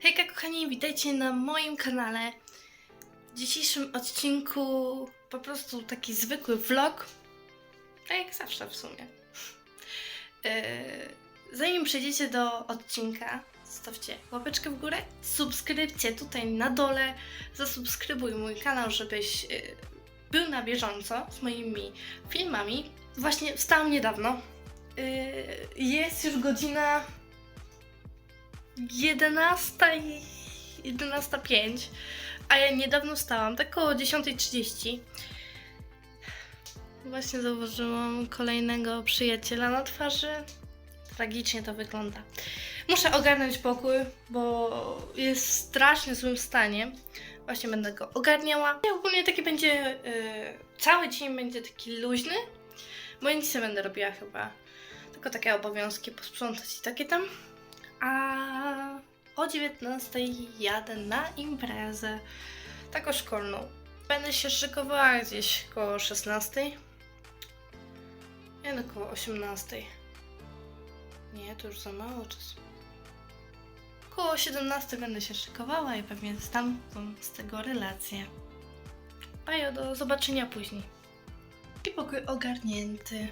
Hejka kochani, witajcie na moim kanale. W dzisiejszym odcinku po prostu taki zwykły vlog. Tak jak zawsze w sumie. Yy, Zanim przejdziecie do odcinka, zostawcie łapeczkę w górę, subskrypcję tutaj na dole, zasubskrybuj mój kanał, żebyś yy, był na bieżąco z moimi filmami. Właśnie wstałam niedawno. Yy, Jest już godzina 11 i 11.05, a ja niedawno wstałam, tak około 10.30. Właśnie zauważyłam kolejnego przyjaciela na twarzy. Tragicznie to wygląda. Muszę ogarnąć pokój, bo jest w strasznie złym stanie. Właśnie będę go ogarniała. I ogólnie taki będzie, yy, cały dzień będzie taki luźny, bo nic nie będę robiła chyba. Tylko takie obowiązki posprzątać i takie tam. A 19 jadę na imprezę taką szkolną. Będę się szykowała gdzieś koło 16. Nie no, koło 18. Nie, to już za mało czasu. Koło 17 będę się szykowała i pewnie stamtąd z tego relacje. Bajo, do zobaczenia później. I pokój ogarnięty.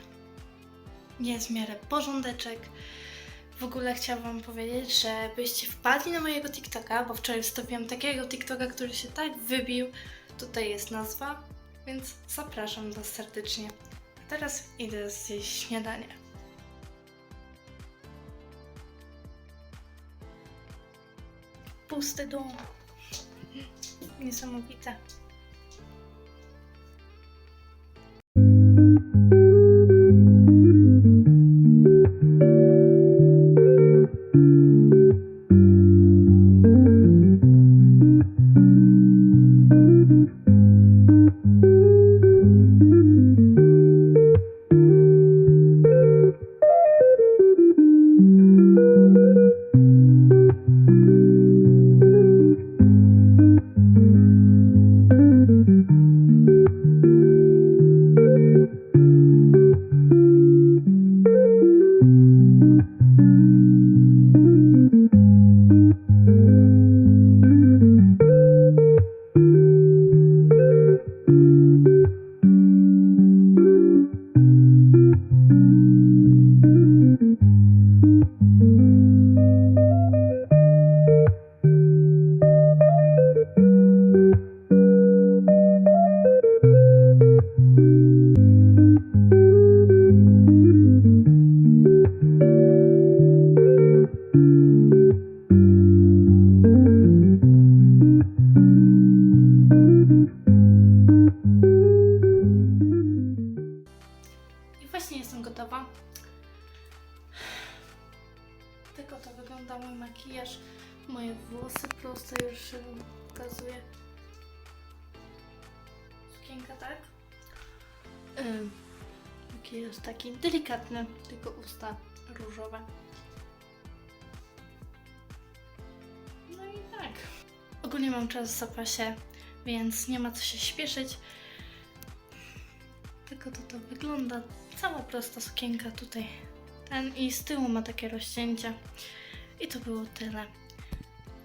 Jest w miarę porządeczek. W ogóle chciałam wam powiedzieć, żebyście wpadli na mojego TikToka, bo wczoraj wstawiłam takiego TikToka, który się tak wybił. Tutaj jest nazwa, więc zapraszam was serdecznie. A teraz idę zjeść śniadanie. Pusty dom. Niesamowite. Wygląda mój makijaż. Moje włosy proste już się pokazuje. Sukienka, tak? Ym, makijaż taki delikatny, tylko usta różowe. No i tak. Ogólnie mam czas w zapasie, więc nie ma co się śpieszyć. Tylko to to wygląda. Cała prosta sukienka tutaj. Ten i z tyłu ma takie rozcięcia. I to było tyle.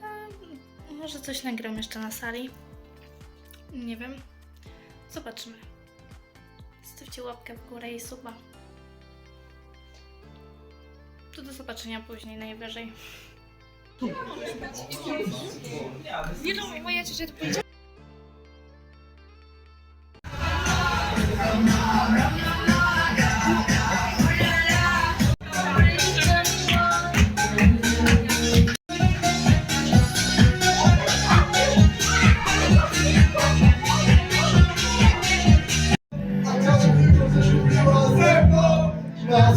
A, może coś nagram jeszcze na sali. Nie wiem. Zobaczymy. Stawcie łapkę w górę i suba. To do zobaczenia później najwyżej. Nie no, moja ciocia to powiedziała. Na